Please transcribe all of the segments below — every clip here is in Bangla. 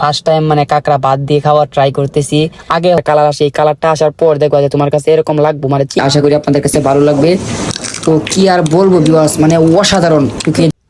ফার্স্ট টাইম মানে কাঁকড়া বাদ দিয়ে খাওয়ার ট্রাই করতেছি। আগে কালার আসে, এই কালারটা আসার পর দেখো যে তোমার কাছে এরকম লাগবো। মানে আশা করি আপনাদের কাছে ভালো লাগবে। তো কি আর বলব বিবাস মানে অসাধারণ।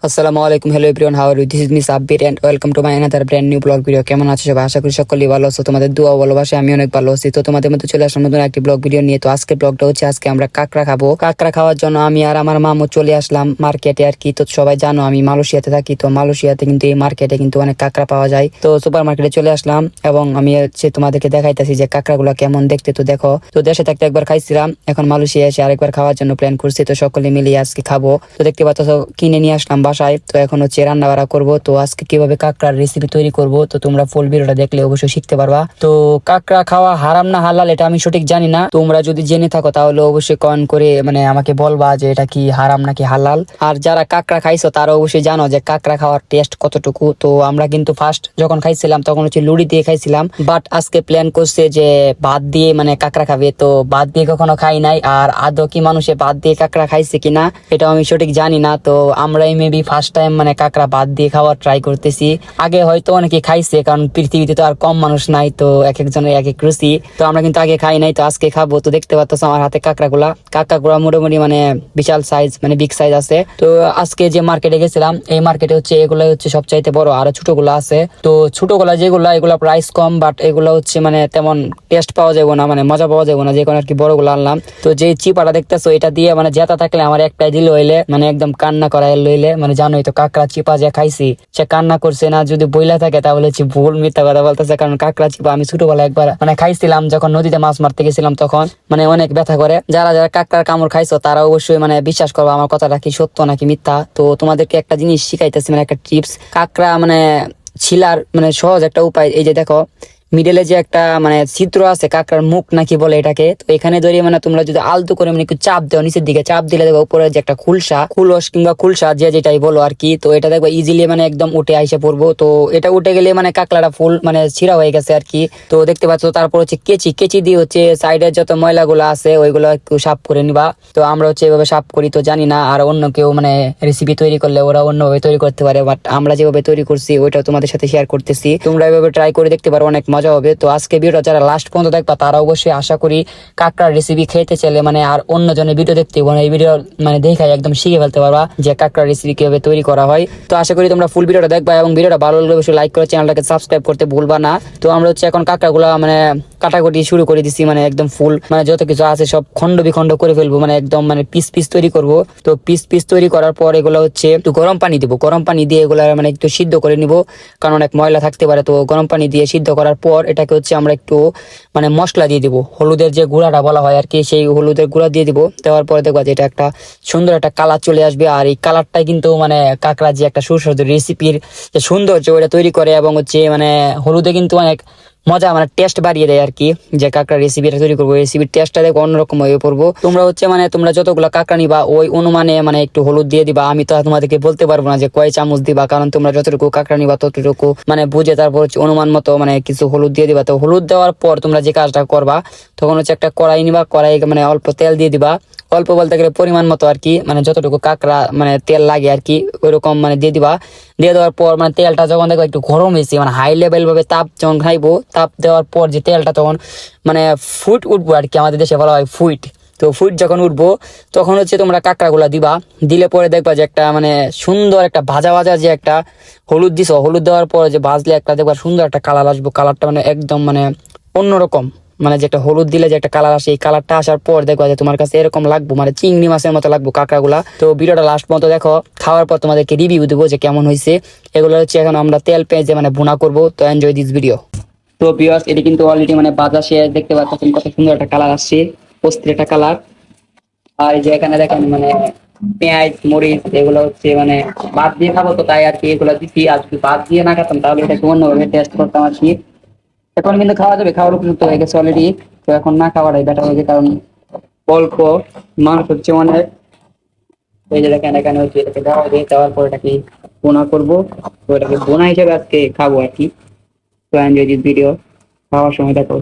আসসালামু আলাইকুম hello everyone you this is me Sabbir and welcome to my another brand new blog video কেমন আছো সবাই? আশা করি সকলেই ভালো আছো। তোমাদের দোয়া ভালোবাসে আমি অনেক ভালো আছি। তো তোমাদের মধ্যে চলে আসলাম নতুন একটি ব্লগ ভিডিও নিয়ে। তো আজকে ব্লগটা হচ্ছে, আজকে আমরা কাঁকড়া খাব। কাঁকড়া খাওয়ার জন্য আমি আর আমার মামু চলে আসলাম মার্কেটে আর কি। তো সবাই জানো আমি মালয়েশিয়াতে থাকি। তো মালয়েশিয়াতে কিন্তু এই মার্কেটে কিন্তু অনেক কাঁকড়া পাওয়া যায়। তো সুপার মার্কেটে চলে আসলাম এবং আমি হচ্ছে তোমাদেরকে দেখাইতেছি যে কাঁকড়াগুলো কেমন দেখতে। তো দেখো, তো দেশে থাকতে একবার খাইছিলাম, এখন মালয়েশিয়া এসে আরেকবার খাওয়ার জন্য প্ল্যান করছি। তো সকলে মিলিয়ে আজকে খাব। তো দেখতে পাচ্ছ, কিনে নিয়ে আসলাম বাসায় তো এখন হচ্ছে রান্না বাড়া করব। তো আজকে কীভাবে কাঁকড়ার রেসিপি তৈরি করব, তো তোমরা ফুল ভিডিওটা দেখলে অবশ্যই শিখতে পারবা। তো কাঁকড়া খাওয়া হারাম না হালাল, এটা আমি সঠিক জানি না। তোমরা যদি জেনে থাকো, তাহলে অবশ্যই কমেন্ট করে মানে আমাকে বলবা যে এটা কি হারাম নাকি হালাল। আর যারা কাঁকড়া খাইছো, তারা অবশ্যই জানো যে কাঁকড়া খাওয়ার টেস্ট কতটুকু। তো আমরা কিন্তু ফার্স্ট যখন খাইছিলাম, তখন হচ্ছে লুড়ি দিয়ে খাইছিলাম। বাট আজকে প্ল্যান করছে যে ভাত দিয়ে মানে কাঁকড়া খাবে, তো ভাত দিয়ে কখনো খাই নাই। আর আদৌ কি মানুষে ভাত দিয়ে কাঁকড়া খাইছে কিনা, এটাও আমি সঠিক জানি না। তো আমরাই মেবি ফার্স্ট টাইম মানে কাঁকড়া ভাত দিয়ে খাওয়ার ট্রাই করতেছি। আগে হয়তো অনেকে খাইছে, কারণ পৃথিবীতে তো আর কম মানুষ নাই, তো এক একজনের এক এক রুচি। তো আমরা কিন্তু আগে খাই নাই, তো আজকে খাব। তো দেখতে পাচ্ছ আমার হাতে কাঁকড়া গুলা কাঁকড়া গুলা মোটামুটি মানে বিশাল সাইজ মানে বিগ সাইজ আছে। তো আজকে যে মার্কেটে গেছিলাম, এই মার্কেটে হচ্ছে এগুলো হচ্ছে সবচাইতে বড়। আর ছোটগুলো আছে। তো ছোটগুলা যেগুলা, এগুলা প্রাইস কম বাট এগুলো হচ্ছে মানে তেমন টেস্ট পাওয়া যাবে না মানে মজা পাওয়া যাবে না, যে কোনো আর কি বড়গুলো আনলাম। তো যে চিপাটা দেখতেছো, এটা দিয়ে মানে জেতা থাকলে আমার একটাই দিল হইলে মানে একদম কান্না করাই লইলে মানে জানোই তো, কাঁকড়া চিপা যে খাইছি, সে কান্না করছে না, যদি বইলা থাকে তাহলে হচ্ছে ভুল মিথ্যা কথা বলতেছে, কারণ কাঁকড়া চিপা আমি ছোটবেলায় একবার মানে খাইছিলাম, যখন নদীতে মাছ মারতে গেছিলাম তখন মানে অনেক ব্যথা করে। যারা যারা কাঁকড়ার কামড় খাইছো, তারা অবশ্যই মানে বিশ্বাস করব, আমার কথাটা কি সত্য নাকি মিথ্যা? তো তোমাদেরকে একটা জিনিস শিখাইতেছি মানে একটা টিপস। কাঁকড়া মানে ছিলার মানে সহজ একটা উপায়, এই যে দেখো মিডলে যে একটা মানে চিত্র আছে, কাঁকড়ার মুখ নাকি বলে এটাকে, তো এখানে ধরে মানে তোমরা যদি আলতু করে মানে একটু চাপ দাও নিচের দিকে, চাপ দিলে দেখো উপরে যে একটা খুলসা, খুলস কিংবা খুলসা যে যেটাই বলো আর কি, তো এটা দেখব ইজিলি মানে একদম উঠে আইসে পড়ব, তো এটা উঠে গেলে মানে কাঁকড়াটা ফুল মানে ছিঁড়া হয়ে গেছে আর কি, তো দেখতে পাচ্ছ তারপর হচ্ছে কেচি কেচি দিয়ে হচ্ছে সাইডের যত ময়লাগুলো আছে, ওইগুলো একটু সাফ করে নিবা, তো আমরা হচ্ছে এভাবে সাফ করি, তো জানি না আর অন্য কেউ মানে রেসিপি তৈরি করলে ওরা অন্যভাবে তৈরি করতে পারে বাট আমরা যেভাবে তৈরি করছি ওইটা তোমাদের সাথে শেয়ার করতেছি, তোমরা এভাবে ট্রাই করে দেখতে পারো, অনেক মজা হবে। তো আজকে ভিডিওটা যারা লাস্ট পর্যন্ত দেখবা, তারা অবশ্যই আশা করি কাঁকড়ার রেসিপি খেতে চাইলে মানে আর অন্য জনের ভিডিও দেখতে মানে এই ভিডিও মানে দেখাই একদম শিখে ফেলতে পারবা যে কাঁকড়ার রেসিপি কীভাবে তৈরি করা হয়। তো আশা করি তোমরা ফুল ভিডিওটা দেখবা এবং ভিডিওটা ভালো লাগলে অবশ্যই লাইক করে চ্যানেলটাকে সাবস্ক্রাইব করতে ভুলবা না। তো আমরা হচ্ছে এখন কাঁকড়াগুলা মানে কাটাকুটি শুরু করে দিছি মানে একদম ফুল মানে যত কিছু আছে সব খণ্ড বিখণ্ড করে ফেলব মানে একদম মানে পিস পিস তৈরি করব। তো পিস পিস তৈরি করার পর এগুলো হচ্ছে একটু গরম পানি দিব। গরম পানি দিয়ে এগুলো মানে একটু সিদ্ধ করে নিব, কারণ অনেক ময়লা থাকতে পারে, তো গরম পানি দিয়ে সিদ্ধ করার পর এটাকে হচ্ছে আমরা একটু মানে মশলা দিয়ে দিব। হলুদের যে গুঁড়াটা বলা হয় আর কি সেই হলুদের গুঁড়া দিয়ে দিব। দেওয়ার পরে দেখবা যে এটা একটা সুন্দর একটা কালার চলে আসবে। আর এই কালারটাই কিন্তু মানে কাঁকড়া যে একটা সুস্বাদু রেসিপির যে সৌন্দর্য ওটা তৈরি করে এবং হচ্ছে মানে হলুদে কিন্তু অনেক মজা মানে টেস্ট বাড়িয়ে দেয় আর কি, যে কাঁকড়া রেসিপিটা তৈরি করব রেসিপির টেস্টটা দেখো অন্যরকম হয়ে পড়ব। তোমরা হচ্ছে মানে তোমরা যতগুলো কাঁকড়া নিবা, ওই অনুমানে মানে একটু হলুদ দিয়ে দিবা, আমি তো তোমাদেরকে বলতে পারব না যে কয় চামচ দিবা, কারণ তোমরা যতটুকু কাঁকড়া নিবা ততটুকু মানে বুঝে তারপর হচ্ছে অনুমান মতো মানে কিছু হলুদ দিয়ে দিবা। তো হলুদ দেওয়ার পর তোমরা যে কাজটা করবা, তখন হচ্ছে একটা কড়াই নিবা কড়াই মানে অল্প তেল দিয়ে দিবা অল্প বলতে গেলে পরিমাণ মতো আর কি মানে যতটুকু কাঁকড়া মানে তেল লাগে আর কি, ওইরকম মানে দিয়ে দিবা। দিয়ে দেওয়ার পর মানে তেলটা যখন দেখো একটু গরম হয়েছে মানে হাই লেভেল ভাবে তাপ যখন খাইবো, তাপ দেওয়ার পর যে তেলটা তখন মানে ফুট উঠবো আর কি, আমাদের দেশে বলা হয় ফুইট তো ফুট যখন উঠবো, তখন হচ্ছে তোমরা কাঁকড়াগুলা দিবা। দিলে পরে দেখবা যে একটা মানে সুন্দর একটা ভাজা ভাজা যে একটা হলুদ দিছ, হলুদ দেওয়ার পর যে ভাজলে একটা দেখবা সুন্দর একটা কালার আসব কালারটা মানে একদম মানে অন্যরকম। মানে যেটা হলুদ দিলে যে একটা কালার আসে, এই কালারটা আসার পর দেখো যে তোমার কাছে এরকম লাগবো মানে চিংড়ি মাছের মতো লাগবো কাঁকড়াগুলা। তো ভিডিওটা লাস্ট পর্যন্ত দেখো, খাওয়ার পর তোমাদেরকে রিভিউ দেবো যে কেমন হয়েছে। এগুলো হচ্ছে এখন আমরা তেল পেঁয়াজে মানে বোনা করব, তো এনজয় দিস ভিডিও তো ভিউয়ার্স এটি কিন্তু অলরেডি মানে বাজার শেয়ার দেখতে পাচ্ছেন, কত সুন্দর একটা কালার আসছে, অস্থির একটা কালার আর যে এখানে দেখেন মানে পেঁয়াজ, মরিচ, এগুলো হচ্ছে মানে বাদ দিয়ে খাব তো তাই আর কি, এগুলো দিচ্ছি আর যদি বাদ দিয়ে না খেতাম, তাহলে এটা অন্যভাবে টেস্ট করতাম আর কি। এখন কিন্তু খাওয়া যাবে, খাওয়ার উপযুক্ত হয়ে গেছে অলরেডি তো এখন না খাওয়াটাই বেটার হয়েছে কারণ অল্প মানুষ হচ্ছে অনেক এই যে দেখেন, এখানে হচ্ছে এটাকে দেওয়া দিয়ে দেওয়ার পর এটাকে বোনা করব, তো এটাকে বোনা হিসেবে আজকে খাব আর কি। তো এনজয় দিস ভিডিও খাওয়ার সময় দেখা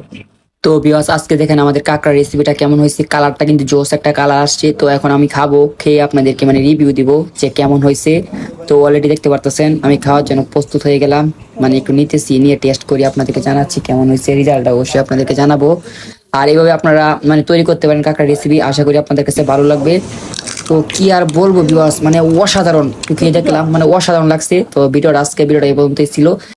তো বিওয়াস আজকে দেখেন আমাদের কাঁকড়া রেসিপিটা কেমন হয়েছে কালারটা কিন্তু জোস একটা কালার আসছে, তো এখন আমি খাব, খেয়ে আপনাদেরকে মানে রিভিউ দিব যে কেমন হয়েছে। তো অলরেডি দেখতে পারতেছেন, আমি খাওয়ার জন্য প্রস্তুত হয়ে গেলাম মানে একটু নিতেছি, নিয়ে টেস্ট করি, আপনাদেরকে জানাচ্ছি কেমন হয়েছে রেজাল্টটা অবশ্যই আপনাদেরকে জানাব। আর এইভাবে আপনারা মানে তৈরি করতে পারেন কাঁকড়া রেসিপি আশা করি আপনাদের কাছে ভালো লাগবে। তো কি আর বলব বিবাস মানে অসাধারণ খেয়ে দেখলাম মানে অসাধারণ লাগছে। তো ভিডিওটা আজকে ভিডিওটা এই পর্যন্তই ছিল।